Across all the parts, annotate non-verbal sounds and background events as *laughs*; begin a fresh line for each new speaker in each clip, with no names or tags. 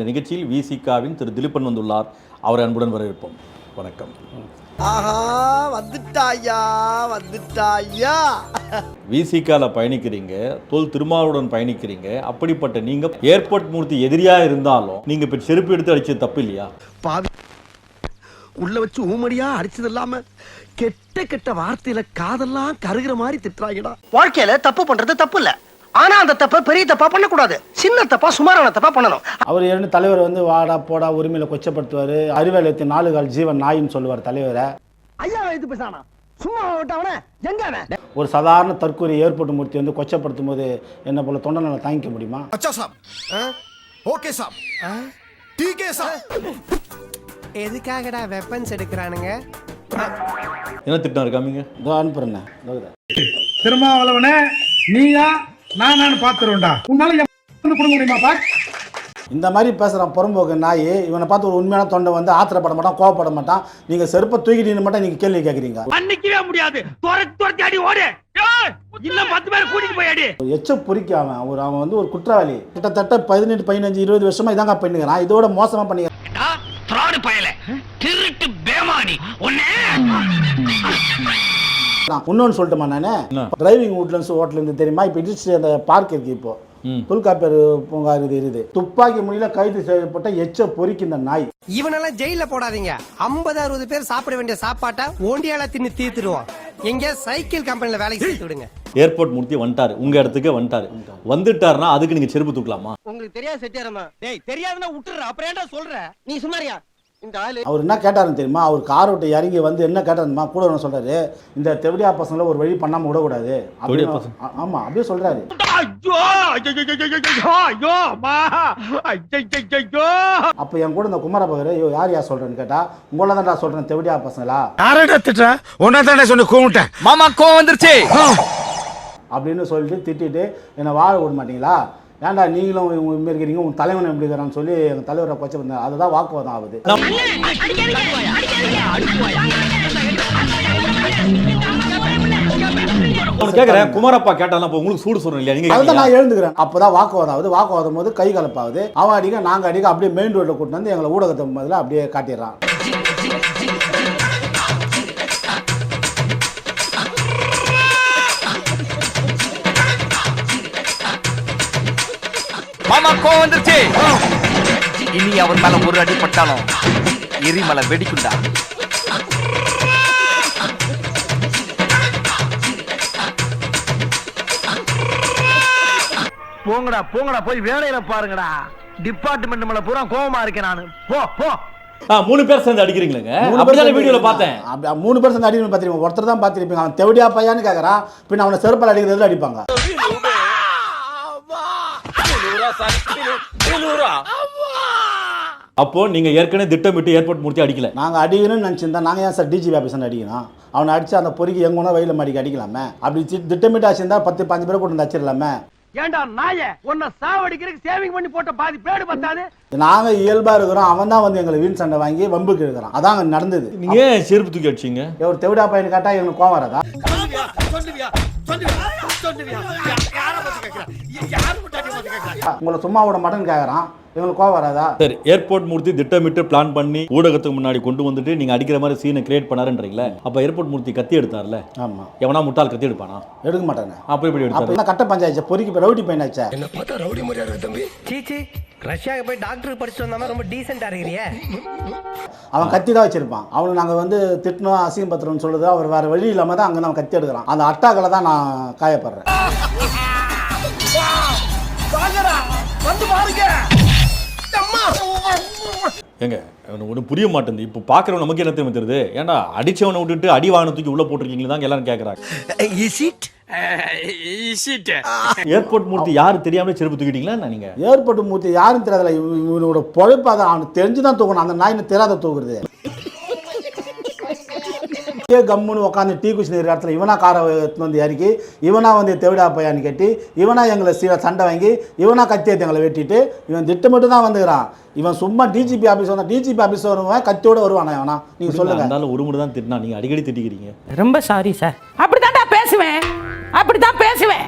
என்ற நிகழ்ச்சியில் விசிகாவின் திரு திலீபன் வந்துள்ளார். அவரை அன்புடன் வரவேற்போம். வணக்கம்.
ஆஹா வந்துட்டாயா வந்துட்டாயா.
விசிகால பயணிக்கிறீங்க தொல் திருமாவளுடன் பயணிக்கிறீங்க அப்படிப்பட்ட நீங்க ஏர்போர்ட் மூர்த்தி எதிரியா இருந்தாலும் நீங்க இப்ப செருப்பு எடுத்து அடிச்சது தப்பு இல்லையா?
உள்ள வச்சு ஊமடியா அடிச்சது இல்லாம கெட்ட கெட்ட வார்த்தையில காதெல்லாம் கருகிற மாதிரி திட்டுறாங்கடா.
வாழ்க்கையில தப்பு பண்றது தப்பு இல்ல. ஆனா அந்த தப்பை பெரிய தப்பா பண்ணக்கூடாது. சின்ன தப்பா சுமாரான தப்பா பண்ணணும்.
அவர் இரண்டு தலைவர் வந்து வாடா போடா உரிமையில கொச்சப்படுத்துவாரு. அறிவாலயத்து நாலு கால் ஜீவன் நாயின்னு சொல்லுவார் தலைவரை.
ஐயா இது பேசானா சும்மா விட்டவன எங்க
ஒரு சாதாரண தற்கொலை ஏற்பட்டு மூர்த்தி வந்து கொச்சப்படுத்தும் போது என்ன போல தொண்டனால் தாங்கிக்க முடியுமா?
அச்சா சாப். ஓகே சாப். டிகே சாப்.
எதுக்காகடா வெப்பன்ஸ் எடுக்கிறானுங்க?
என்ன திட்டம் இருக்காமீங்க?
இதோ அனுப்புறேன்
திருமாவளவனே நீயா? நான் நான் பாத்துருவேன்டா உன்னால என் கொடுக்க முடியுமாப்பா
இந்த மாதிரி பேசுகிறான் புறம்போக்கு நாய் இவனை பார்த்து ஒரு உண்மையான தொண்டை வந்து ஆத்திரப்பட மாட்டான் கோவப்பட மாட்டான். நீங்கள் செருப்பை தூக்கிட்டு மட்டும் நீங்கள் கேள்வி கேட்குறீங்க
அன்னைக்கவே முடியாது. துரத்தி துரத்தி அடி ஓடு. ஏய், இன்னும் பத்து பேர் கூட்டிட்டு போய் அடி.
எச்ச பொறிக்க அவன் ஒரு அவன் வந்து ஒரு குற்றவாளி. கிட்டத்தட்ட பதினெட்டு பதினஞ்சு இருபது வருஷமா இதாங்க பண்ணிக்கிறான் இதோட மோசமாக பண்ணிக்கிறான்.
திராடு பயல. திருட்டு பேமானி. ஒன்னே
இன்னொன்று சொல்லட்டுமா நானு? டிரைவிங் உட்லன்ஸ் ஹோட்டல் இருந்து தெரியுமா? இப்போ இடிச்சு அந்த பார்க் இருக்கு இப்போ. தொல்காப்பியர் பூங்கா இருக்குது இருக்குது. துப்பாக்கி முனையில கைது செய்யப்பட்ட எச்ச பொறிக்கு இந்த நாய்.
இவனெல்லாம் ஜெயில போடாதீங்க. 50 அறுபது பேர் சாப்பிட வேண்டிய சாப்பாட்டை ஓண்டியால தின்னு தீர்த்துடுவோம். எங்க சைக்கிள் கம்பெனில வேலைக்கு சேர்த்து விடுங்க.
ஏர்போர்ட் மூர்த்தி வந்துட்டாரு. உங்க இடத்துக்கே வந்துட்டாரு. வந்துட்டாருன்னா அதுக்கு நீங்க செருப்பு தூக்கலாமா?
உங்களுக்கு தெரியாது செட்டியாரமா டேய் தெரியாதுன்னா விட்டுற அப்புறம் ஏன்டா சொல்ற? நீ சும்மாரியா
அவர் என்ன கேட்டாருன்னு தெரியுமா? அவர் கார் விட்டு இறங்கி வந்து என்ன கேட்டாருமா? கூட என்ன சொல்றாரு. இந்த தெவடியா பசங்களை ஒரு வழி பண்ணாம விடக்கூடாது. ஆமா அப்படியே சொல்றாரு. அப்போ என் கூட இந்த குமார பகர் ஐயோ யார் யார் சொல்றேன்னு கேட்டா உங்களை தான்டா சொல்றேன் தெவடியா பசங்களா?
யாரடா திட்டா உன்னை தானே சொன்ன கூமிட்டேன்
மாமா கோவம் வந்துருச்சு.
அப்படின்னு சொல்லிட்டு திட்டிட்டு என்னை வாழ விட மாட்டீங்களா? ஏன்டா நீங்களும் இவங்க இப்படி இருக்கிறீங்க உங்க தலைவன் எப்படி இருக்கிறான்னு சொல்லி எங்கள் தலைவரை கொச்ச பண்ணார் அதுதான் வாக்குவாதம் ஆகுது.
நான் கேக்குறேன் குமாரப்பா கேட்டாலும் அப்ப உங்களுக்கு சூடு சொல்றேன் இல்லையா? நீங்க
அதுதான்? நான் எழுந்துக்கிறேன். அப்பதான் வாக்குவாதம் ஆகுது. வாக்குவாதம் போது கை கலப்பாகுது. அவன் அடிக்க நாங்க அடிக்க அப்படியே மெயின் ரோட்ல கூட்டு வந்து எங்களை ஊடகத்தை முதல்ல அப்படியே காட்டிடுறான்.
மாமா கோவம் வந்துருச்சு. இனி அவன் மேல ஒரு அடி பட்டாலும் எரிமலை வெடிக்குண்டா
போங்கடா போங்கடா போய் வேலையில பாருங்கடா. டிபார்ட்மெண்ட் மேல பூரா கோவமா இருக்கேன் நானு. போ போ.
ஆ, மூணு பேர் சேர்ந்து அடிக்கிறீங்களங்க.
மூணு பேர்
அப்படிதானே
சேர்ந்து
வீடியோல பார்த்தேன்.
அப்படி- மூணு பேர் சேர்ந்து அடிக்கணும் பார்த்துருப்பீங்க. ஒருத்தர் தான் பார்த்துருப்பீங்க. அவன் தெவடியா பையான்னு கேட்கறான் பின்ன அவனை செருப்பால் அடிக்கிறதுல அடிப்பாங்க.
அப்போ நீங்க ஏற்கனவே திட்டமிட்டு ஏர்போர்ட் மூர்த்தி அடிக்கல.
நாங்க அடிக்கணும்னு நினச்சிருந்தா நாங்க ஏன் சார் டிஜிபி ஆஃபீஸர் அடிக்கணும்? அவனை அடிச்சு அந்த பொறிக்கு எங்கன்னா வயலில் மாடிக்கு அடிக்கலாமே? அப்படி திட்டமிட்டு அடிச்சிருந்தா பத்து பாஞ்சு பேரை கொண்டு வந்து
ஏன்டா நாய? உன்னை சாவடிக்கிறதுக்கு சேவிங் பண்ணி போட்ட பாதி பேடு பத்தாது
நாங்க இயல்பா இருக்கிறோம். அவன் தான் வந்து எங்களை வீண் சண்டை வாங்கி வம்புக்கு இருக்கிறான் அதான் அங்க நடந்தது.
நீங்க செருப்பு தூக்கி அடிச்சீங்க?
ஒரு தெவிடா பையன் கேட்டா எங்களுக்கு கோவம் வராதா? உங்களை சும்மா விட மாட்டேன்னு கேட்கறான் எங்களுக்கு கோவம் வராதா?
சரி ஏர்போர்ட் மூர்த்தி திட்டமிட்டு பிளான் பண்ணி ஊடகத்துக்கு முன்னாடி கொண்டு வந்துட்டு நீங்க அடிக்கிற மாதிரி சீனை கிரியேட் பண்ணாருன்றீங்களே அப்ப ஏர்போர்ட் மூர்த்தி கத்தி எடுத்தார்ல?
ஆமா.
எவனா முட்டாள் கத்தி எடுப்பானா?
எடுக்க மாட்டானே.
அப்ப
அப்ப
எடுத்தாரு?
என்ன கட்ட பஞ்சாயத்து? பொறிக்கு போய் ரவுடி பையன் ஆச்சா.
சீச்சி ரஷ்யாவுக்கு போய் டாக்டர் படிச்சு வந்தாம ரொம்ப டீசெண்டா இருக்கிறியே.
அவன் கத்தி தான் வச்சிருப்பான். அவனுக்கு நாங்கள் வந்து திட்டணும் அசிங்கம் பத்திரம்னு சொல்லுது. அவர் வேற வழி இல்லாம தான் அங்கே அவன் கத்தி எடுக்கிறான். அந்த அட்டாக்களை தான் நான் காயப்படுறேன். *laughs*
ஏங்க எனக்கு ஒன்றும் புரிய மாட்டேங்குது. இப்போ பார்க்குறவன் நமக்கு என்ன தெரியுமா தெரியுது? ஏன்டா அடிச்சவனை விட்டுட்டு அடி வாங்கின தூக்கி உள்ள போட்டிருக்கீங்களா தான் எல்லாரும் கேட்குறாங்க
இஸ் இட்
ஏர்போர்ட் மூர்த்தி யாரு தெரியாமலே செருப்பு தூக்கிட்டீங்களா என்ன நீங்க?
ஏற்பட்டு மூர்த்தி யாரும் தெரியாதுல இவ- இவனோட பொழைப்பு அதை அவனுக்கு தெரிஞ்சு தான் தூக்கணும். அந்த நாயின்னு தெரியாத தூக்குறது. அப்படியே கம்முன்னு உட்காந்து டீ குச்சி இருக்கிற இடத்துல இவனா காரை எடுத்துன்னு வந்து இறக்கி இவனா வந்து தெவிடா பையான்னு கட்டி இவனா எங்களை சீ சண்டை வாங்கி இவனா கத்தி எடுத்து எங்களை வெட்டிட்டு இவன் திட்டமிட்டு தான் வந்துக்கிறான். இவன் சும்மா டிஜிபி ஆஃபீஸ் வந்தா டிஜிபி ஆஃபீஸ் வருவன் கத்தியோட வருவானா இவனா? நீங்க சொல்லுங்க.
இருந்தாலும் ஒரு முறை தான் திட்டினா நீங்க அடிக்கடி திட்டிக்கிறீங்க?
ரொம்ப சாரி சார் அப்படித்தான்டா பேசுவேன். அப்படித்தான் பேசுவேன்.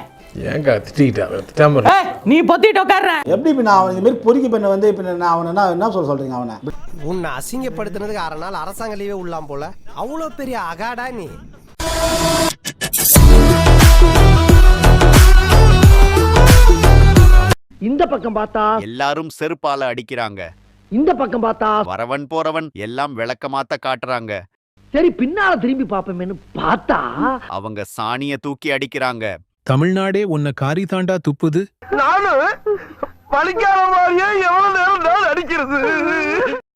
ஏங்க திட்டாம
நீ பொத்திட்டு உட்கார்ற
எப்படி இப்போ நான் அவன் இதுமாரி பொறுக்கி பண்ண வந்து இப்போ நான் அவனை என்ன என்ன சொல்ல சொல்கிறீங்க அவனை?
உன்னை அசிங்கப்படுத்தினதுக்கு அரை நாள் அரசாங்க லீவே உள்ளாம் போல. அவ்வளோ பெரிய அகாடா நீ.
இந்த பக்கம் பார்த்தா
எல்லாரும் செருப்பால அடிக்கிறாங்க.
இந்த பக்கம் பார்த்தா
வரவன் போறவன் எல்லாம் விளக்கமாத்த காட்டுறாங்க.
சரி பின்னால திரும்பி பாப்போமேன்னு பார்த்தா
அவங்க சாணிய தூக்கி அடிக்கிறாங்க.
தமிழ்நாடே உன்னை காரி தாண்டா துப்புது.
நானும் வலிக்காத மாதிரியே எவ்வளவு நேரம் நான் அடிக்கிறது?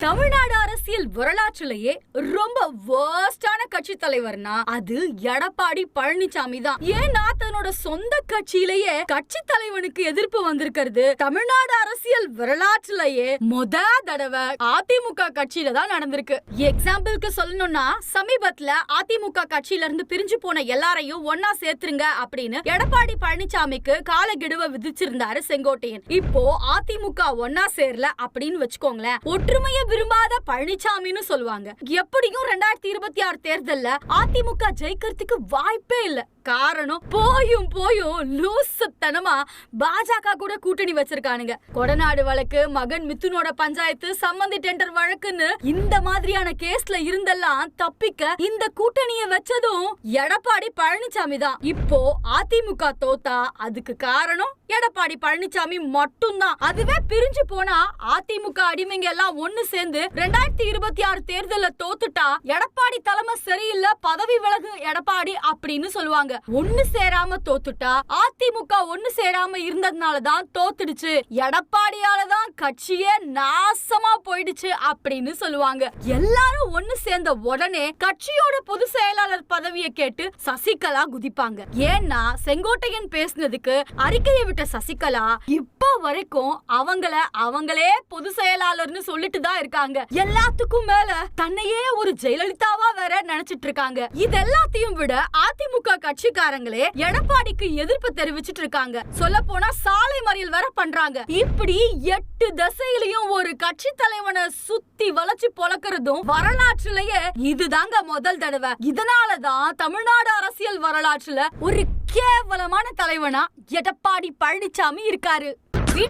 தமிழ்நாடு அரசியல் வரலாற்றிலேயே ரொம்ப வேர்ஸ்டான கட்சி தலைவர்னா அது எடப்பாடி பழனிசாமி தான். ஏன்னா தன்னோட சொந்த கட்சியிலேயே கட்சி தலைவனுக்கு எதிர்ப்பு வந்திருக்கிறது தமிழ்நாடு அரசியல் வரலாற்றிலேயே முத தடவை அதிமுக கட்சியில தான் நடந்திருக்கு. எக்ஸாம்பிளுக்கு சொல்லணும்னா சமீபத்துல அதிமுக கட்சியில இருந்து பிரிஞ்சு போன எல்லாரையும் ஒன்னா சேர்த்துருங்க அப்படின்னு எடப்பாடி பழனிசாமிக்கு காலக்கெடுவை விதிச்சிருந்தாரு செங்கோட்டையன். இப்போ அதிமுக ஒன்னா சேரல அப்படின்னு வச்சுக்கோங்களேன். ஒற்றுமையை விரும்பாத பழனிசாமின்னு சொல்லுவாங்க. எப்படியும் ரெண்டாயிரத்தி இருபத்தி ஆறு தேர்தல்ல அதிமுக ஜெயிக்கிறதுக்கு வாய்ப்பே இல்ல. காரணம் போயும் போயும் லூசுத்தனமா பாஜக கூட கூட்டணி வச்சிருக்கானுங்க. கொடநாடு வழக்கு மகன் மித்துனோட பஞ்சாயத்து சம்மந்தி டெண்டர் வழக்குன்னு இந்த மாதிரியான கேஸ்ல இருந்தெல்லாம் தப்பிக்க இந்த கூட்டணிய வச்சதும் எடப்பாடி பழனிசாமி தான். இப்போ அதிமுக தோத்தா அதுக்கு காரணம் எடப்பாடி பழனிசாமி மட்டும்தான். அதுவே பிரிஞ்சு போனா அதிமுக அடிமைங்க எல்லாம் ஒண்ணு சேர்ந்து ரெண்டாயிரத்தி இருபத்தி ஆறு தேர்தல்ல தோத்துட்டா எடப்பாடி தலைமை சரியில்லை பதவி விலகு எடப்பாடி அப்படின்னு சொல்லுவாங்க. ஒண்ணு சேராம தோத்துட்டா அதிமுக ஒண்ணு சேராம இருந்ததுனாலதான் தோத்துடுச்சு. எடப்பாடியால தான் கட்சியே நாசமா போயிடுச்சு அப்படின்னு சொல்லுவாங்க. எல்லாரும் ஒண்ணு சேர்ந்த உடனே கட்சியோட பொது செயலாளர் பதவியை கேட்டு சசிகலா குதிப்பாங்க. ஏன்னா செங்கோட்டையன் பேசினதுக்கு அறிக்கையை விட்ட சசிகலா இப்ப வரைக்கும் அவங்கள அவங்களே பொது செயலாளர்னு சொல்லிட்டு தான் இருக்காங்க. எல்லாத்துக்கும் மேல தன்னையே ஒரு ஜெயலலிதாவா வேற நினைச்சிட்டு இருக்காங்க. இது எல்லாத்தையும் விட அதிமுக கட்சிக்காரங்களே எடப்பாடிக்கு எதிர்ப்பு தெரிவிச்சிட்டு இருக்காங்க. சொல்ல போனா சாலை மறியல் வேற பண்றாங்க. இப்படி எட்டு திசையிலையும் ஒரு கட்சி தலைவனை சுத்தி வளைச்சு பொழக்கிறதும் வரலாற்றுலயே இதுதாங்க முதல் தடவை. இதனாலதான் தமிழ்நாடு அரசியல் வரலாற்றுல ஒரு கேவலமான தலைவனா எடப்பாடி பழனிசாமி இருக்காரு.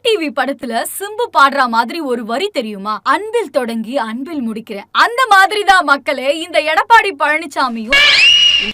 டிவி படத்துல சிம்பு பாடுற மாதிரி ஒரு வரி தெரியுமா? அன்பில் தொடங்கி அன்பில் முடிக்கிறேன். அந்த மாதிரி தான் மக்களே இந்த எடப்பாடி பழனிசாமியும்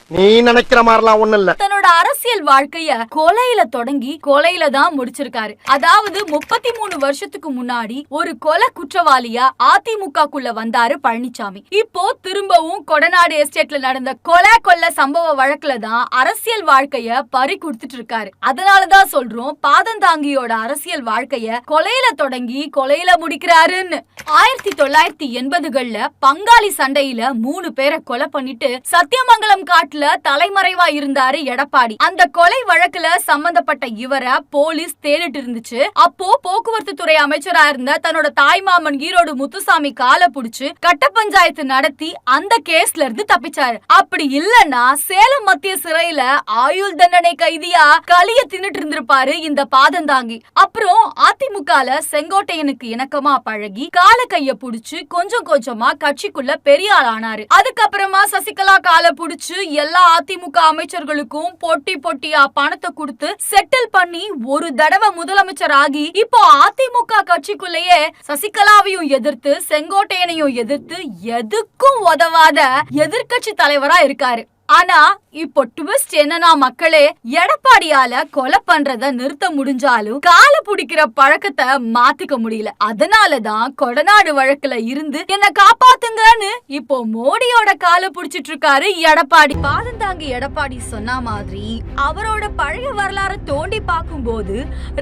நீ நினைக்கிற மாதிரிலாம் ஒண்ணு இல்ல.
தன்னோட அரசியல் வாழ்க்கைய கொலையில தொடங்கி கொலையில தான் முடிச்சிருக்காரு. அதாவது முப்பத்தி மூணு வருஷத்துக்கு முன்னாடி ஒரு கொலை குற்றவாளியா அதிமுகக்குள்ள வந்தாரு பழனிசாமி இப்போ திரும்பவும் கொடநாடு எஸ்டேட்ல நடந்த கொலை கொல்ல சம்பவ வழக்குல தான் அரசியல் வாழ்க்கைய பறி கொடுத்துட்டு இருக்காரு. அதனாலதான் சொல்றோம் பாதந்தாங்கியோட அரசியல் வாழ்க்கைய கொலையில தொடங்கி கொலையில முடிக்கிறாருன்னு. ஆயிரத்தி தொள்ளாயிரத்தி எண்பதுகள்ல பங்காளி சண்டையில மூணு பேரை கொலை பண்ணிட்டு சத்தியமங்கலம் காட்டுல தலைமறைவா இருந்தாரு எடப்பாடி. அந்த கொலை வழக்குல சம்பந்தப்பட்ட இவரை போலீஸ் தேடிட்டு இருந்துச்சு. அப்போ போக்குவரத்து துறை அமைச்சரா இருந்த தன்னோட தாய்மாமன் ஈரோடு முத்துசாமி கால புடிச்சு கட்ட பஞ்சாயத்து நடத்தி அந்த கேஸ்ல இருந்து தப்பிச்சாரு. அப்படி இல்லன்னா சேலம் மத்திய சிறையில ஆயுள் தண்டனை கைதியா களிய தின்னுட்டு இருந்திருப்பாரு இந்த பாதந்தாங்கி. அப்புறம் அதிமுகல செங்கோட்டையனுக்கு இணக்கமா பழகி கால கைய புடிச்சு கொஞ்சம் கொஞ்சமா கட்சிக்குள்ள பெரிய ஆள் ஆனாரு. அதுக்கப்புறமா சசிகலா கால புடிச்சு எல்லா அதிமுக அமைச்சர்களுக்கும் பொட்டி பொட்டியா பணத்தை கொடுத்து செட்டில் பண்ணி ஒரு தடவை முதலமைச்சர் ஆகி இப்போ அதிமுக கட்சிக்குள்ளேயே சசிகலாவையும் எதிர்த்து செங்கோட்டையனையும் எதிர்த்து எதுக்கும் உதவாத எதிர்கட்சி தலைவரா இருக்காரு. ஆனா இப்போ ட்விஸ்ட் என்னன்னா மக்களே எடப்பாடியால கொலை பண்றத நிறுத்த முடிஞ்சாலும் கால புடிக்கிற பழக்கத்தை மாத்திக்க முடியல. அதனாலதான் கொடநாடு வழக்குல இருந்து என்ன காப்பாத்துங்கன்னு இப்போ மோடியோட கால புடிச்சிட்டு இருக்காரு எடப்பாடி. பாதந்தாங்கி எடப்பாடி சொன்ன மாதிரி அவரோட பழைய வரலாறு தோண்டி பார்க்கும் போது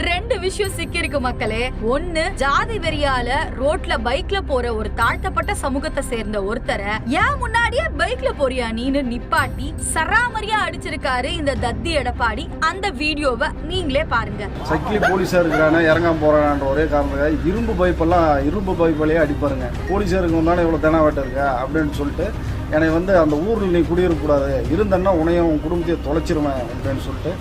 ரெண்டு விஷயம் சிக்கிருக்கு மக்களே. ஒண்ணு ஜாதி வெறியால ரோட்ல பைக்ல போற ஒரு தாழ்த்தப்பட்ட சமூகத்தை சேர்ந்த ஒருத்தரை ஏன் முன்னாடியே பைக்ல போறியா? நீன்னு நிப்பாட்டி சராமரியா அடிச்சிருக்காரு இந்த தத்தி எடப்பாடி. அந்த வீடியோவை நீங்களே பாருங்க.
சைக்கிள் போலீஸா இருக்கிறானே இறங்காம போறான்ற ஒரே காரணத்துக்காக இரும்பு பைப்பெல்லாம் இரும்பு பைப்பிலேயே அடிப்பாருங்க. போலீஸாருக்கு வந்தானே இவ்வளோ தெனாவட்ட இருக்கா? அப்படின்னு சொல்லிட்டு என்னை வந்து அந்த ஊரில் நீ குடியிருக்கக்கூடாது இருந்தன்னா உனையும் உன் குடும்பத்தையும் தொலைச்சிருவேன் அப்படின்னு சொல்லிட்டு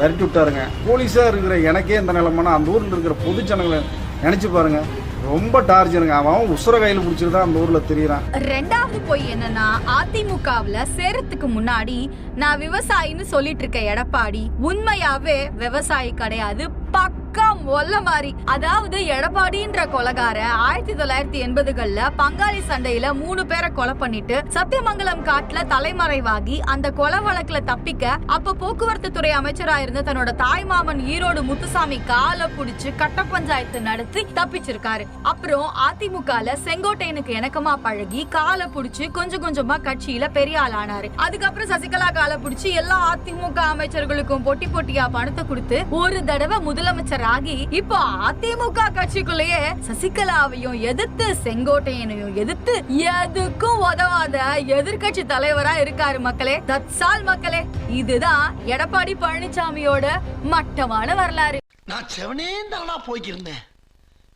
விரட்டி விட்டாருங்க. போலீஸாக இருக்கிற எனக்கே இந்த நிலைமைனா அந்த ஊரில் இருக்கிற பொது ஜனங்களை நினச்சி பாருங்க. ரொம்ப டார்ச்சருங்க அவன் உசுர கையில் பிடிச்சிட்டு தான் அந்த ஊரில் தெரியறான்.
ரெண்டாவது போய் என்னன்னா அதிமுகவுல சேரத்துக்கு முன்னாடி நான் விவசாயின்னு சொல்லிட்டு இருக்க எடப்பாடி உண்மையாவே விவசாயி கிடையாது பக்க ஒல்ல மாதிரி அதாவது எடப்பாடின்ற கொலகார ஆயிரத்தி தொள்ளாயிரத்தி எண்பதுகள்ல பங்காளி சண்டையில மூணு பேரை கொலை பண்ணிட்டு சத்தியமங்கலம் காட்டுல தலைமறைவாகி அந்த கொலை வழக்குல தப்பிக்க அப்ப போக்குவரத்து துறை அமைச்சரா இருந்த தன்னோட தாய் மாமன் ஈரோடு முத்துசாமி கால புடிச்சு கட்ட பஞ்சாயத்து நடத்தி தப்பிச்சிருக்காரு. அப்புறம் அதிமுகல செங்கோட்டையனுக்கு இணக்கமா பழகி கால புடிச்சு கொஞ்சம் கொஞ்சமா கட்சியில பெரிய ஆள் ஆனாரு. அதுக்கப்புறம் சசிகலா காலை புடிச்சு எல்லா அதிமுக அமைச்சர்களுக்கும் பொட்டி பொட்டியா பணத்தை கொடுத்து ஒரு தடவை முதலமைச்சர் ஆகி இப்போ அதிமுக கட்சிக்குள்ளேயே சசிகலாவையும் எதிர்த்து செங்கோட்டையனையும் எதிர்த்து எதுக்கும் உதவாத எதிர்கட்சி தலைவரா இருக்காரு மக்களே. தத்சால் மக்களே இதுதான் எடப்பாடி பழனிசாமியோட மட்டமான வரலாறு.
நான் செவனேந்தரனா தானா போய்க்கிருந்தேன்.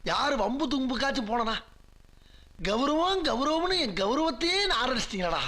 யார் வம்பு தும்புக்காச்சும் போனனா? கௌரவம் கௌரவம்னு என் கௌரவத்தையே ஆரம்பிச்சிட்டீங்களா